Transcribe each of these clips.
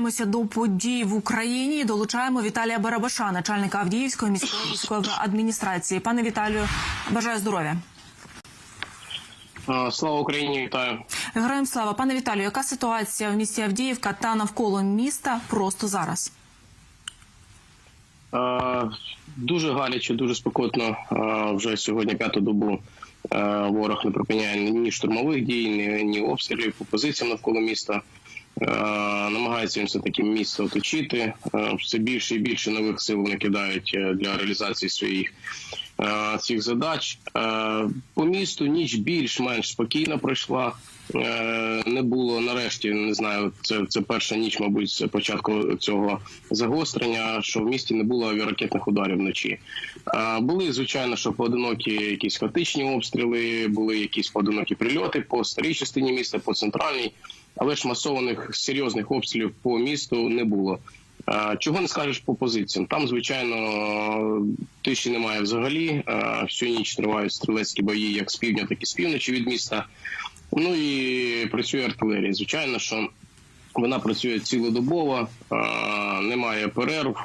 повертаємося до подій в Україні. Долучаємо Віталія Барабаша, начальника Авдіївської міської військової адміністрації. Пане Віталію, бажаю здоров'я. Слава Україні, вітаю. Героям слава, пане Віталію, яка ситуація в місті Авдіївка та навколо міста просто зараз? Дуже гаряче, дуже спекотно. Вже сьогодні п'яту добу ворог не припиняє ні штурмових дій, ні, ні обстрілів по позиціям навколо міста. А, Намагається він все таки місце оточити. Все більше і більше нових сил вони кидають е, для реалізації своїх е, цих задач. Е, По місту ніч більш-менш спокійно пройшла. Е, Не було нарешті, не знаю. Це це перша ніч, мабуть, з початку цього загострення. Що в місті не було авіаракетних ударів вночі. Е, Були звичайно, що поодинокі якісь хаотичні обстріли, були якісь поодинокі прильоти по старій частині міста, по центральній, але ж масованих серйозних обстрілів по місту не було. Е, Чого не скажеш по позиціям? Там, звичайно, тиші немає взагалі. Е, Всю ніч тривають стрілецькі бої як з півдня, так і з півночі від міста. Ну і працює артилерія. Звичайно, що вона працює цілодобово, е, немає перерв.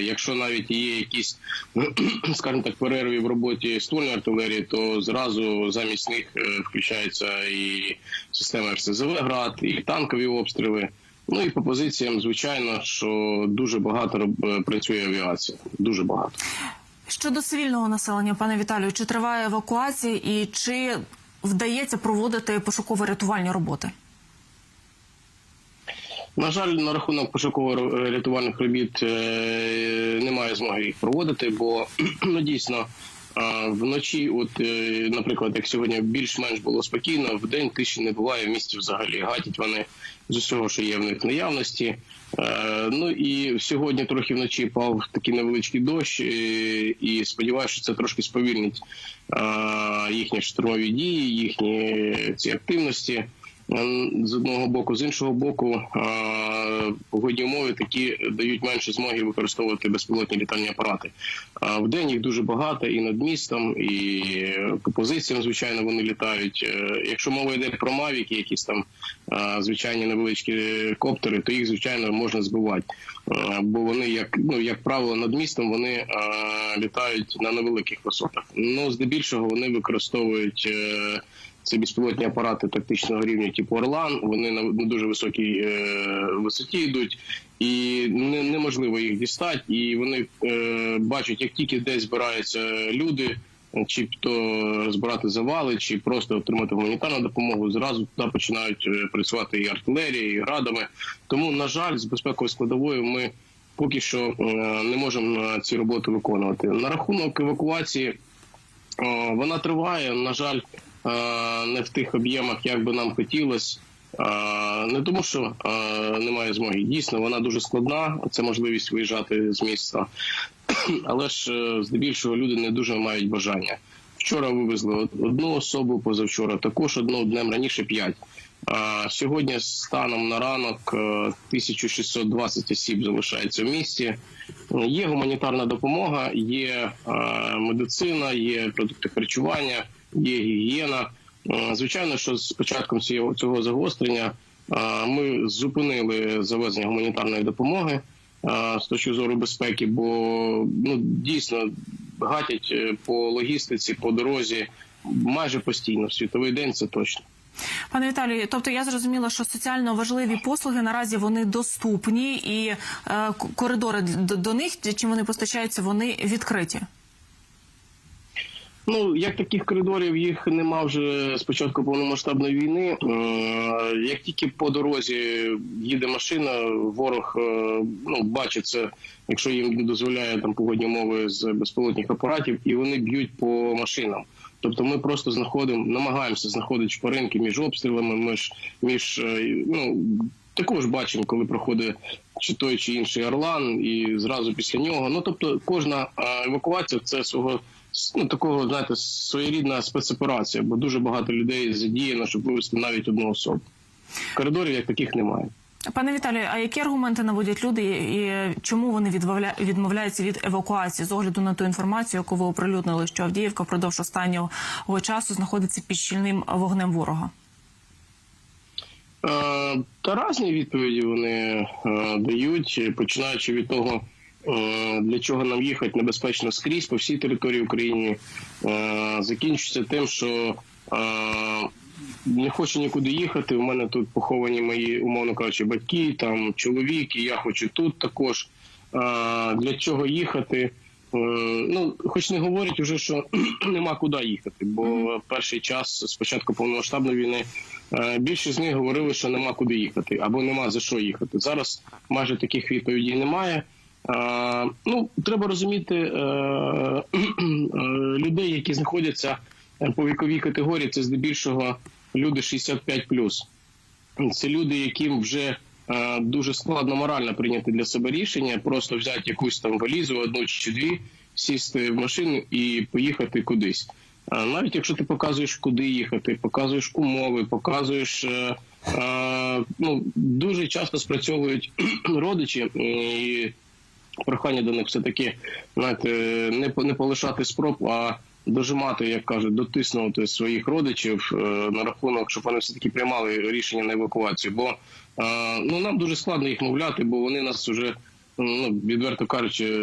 Якщо навіть є якісь, скажімо так, перерви в роботі ствольної артилерії, то зразу замість них включається і система РСЗВ град, і танкові обстріли. Ну і по позиціям, звичайно, що дуже багато е, працює авіація. Дуже багато. Щодо цивільного населення, пане Віталію, чи триває евакуація і чи вдається проводити пошуково-рятувальні роботи? На жаль, на рахунок пошуково-рятувальних робіт е, немає змоги їх проводити, бо ну дійсно е, вночі, от е, наприклад, як сьогодні більш-менш було спокійно, в день тиші не буває в місті взагалі. Гатять вони з усього, що є в них наявності. Е, Ну і сьогодні трохи вночі пав такий невеличкий дощ, е, і сподіваюся, що це трошки сповільнить їхні штурмові дії, їхні ці активності. Е, з одного боку, з іншого боку, е, погодні умови такі дають менше змоги використовувати безпілотні літальні апарати. В день їх дуже багато і над містом, і по позиціям, звичайно, вони літають. Е, Якщо мова йде про мавіки, якісь там е, звичайні невеличкі коптери, то їх звичайно можна збивати, Е, бо вони, як ну як правило, над містом вони е, літають на невеликих висотах. Ну здебільшого вони використовують. Це безпілотні апарати тактичного рівня, типу Орлан. Вони на на дуже високій е, висоті йдуть, і не, неможливо їх дістати. І вони е, бачать, як тільки десь збираються люди, чи то збирати завали, чи просто отримати гуманітарну допомогу. Зразу туди починають е, працювати і артилерія, і градами. Тому, на жаль, з безпековою складовою ми поки що е, не можемо е, ці роботи виконувати. На рахунок евакуації е, вона триває. На жаль. Е, не в тих об'ємах, як би нам хотілося. Е, Не тому, що е, немає змоги. Дійсно, вона дуже складна. Це можливість виїжджати з міста, але ж здебільшого люди не дуже мають бажання. Вчора вивезли одну особу, позавчора також одну днем раніше п'ять. Сьогодні станом на ранок е, 1620 осіб залишається в місті. Є гуманітарна допомога, є медицина, є продукти харчування, є гігієна. Е, Звичайно, що з початком цього загострення е, ми зупинили завезення гуманітарної допомоги е, з точки зору безпеки, бо ну дійсно гатять по логістиці, по дорозі майже постійно. В світовий день це точно. Пане Віталію, тобто я зрозуміла, що соціально важливі послуги наразі вони доступні, і коридори до, до них, чим вони постачаються, вони відкриті. Ну, як таких коридорів їх нема вже з початку повномасштабної війни. Е, Як тільки по дорозі їде машина, ворог е, ну бачить це, якщо їм дозволяє там погодні умови з безпілотних апаратів, і вони б'ють по машинам. Тобто ми просто знаходимо, намагаємося знаходити шпаринки між обстрілами, між між е, ну також бачимо, коли проходить чи той чи інший орлан, і зразу після нього. Ну тобто, кожна евакуація це свого ну, такого, знаєте, своєрідна спецоперація, бо дуже багато людей задіяно, щоб вивезти навіть одну особу. Коридорів як таких немає. Пане Віталію, а які аргументи наводять люди, і чому вони відмовля... відмовляються від евакуації з огляду на ту інформацію, яку ви оприлюднили, що Авдіївка впродовж останнього часу знаходиться під щільним вогнем ворога? Е, Та різні відповіді вони е, дають, починаючи від того, для чого нам їхати небезпечно скрізь по всій території України, е, закінчується тим, що е, не хочу нікуди їхати. У мене тут поховані мої, умовно кажучи, батьки, там чоловік, і я хочу тут також. Е, Для чого їхати? Е, Ну, хоч не говорять уже, що нема куди їхати, бо перший час спочатку повномасштабної війни е, більшість з них говорили, що нема куди їхати або нема за що їхати. Зараз майже таких відповідей немає. Е, Ну, треба розуміти е, е, людей, які знаходяться по віковій категорії, це здебільшого люди 65+. Це люди, яким вже дуже складно морально прийняти для себе рішення, просто взяти якусь там валізу, одну чи дві, сісти в машину і поїхати кудись. Навіть якщо ти показуєш, куди їхати, показуєш умови, показуєш. Ну, дуже часто спрацьовують родичі і прохання до них все таки знаєте, не не полишати спроб, а дожимати, як кажуть, дотиснути своїх родичів е, на рахунок, щоб вони все таки приймали рішення на евакуацію. Бо е, ну нам дуже складно їх мовляти, бо вони нас вже. Ну, відверто кажучи, е,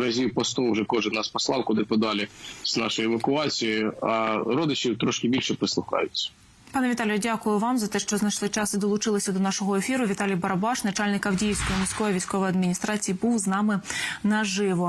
разів по 100 вже кожен нас послав куди подалі з нашої евакуації, а родичів трошки більше прислухаються. Пане Віталію, дякую вам за те, що знайшли час і долучилися до нашого ефіру. Віталій Барабаш, начальник Авдіївської міської військової адміністрації, був з нами наживо.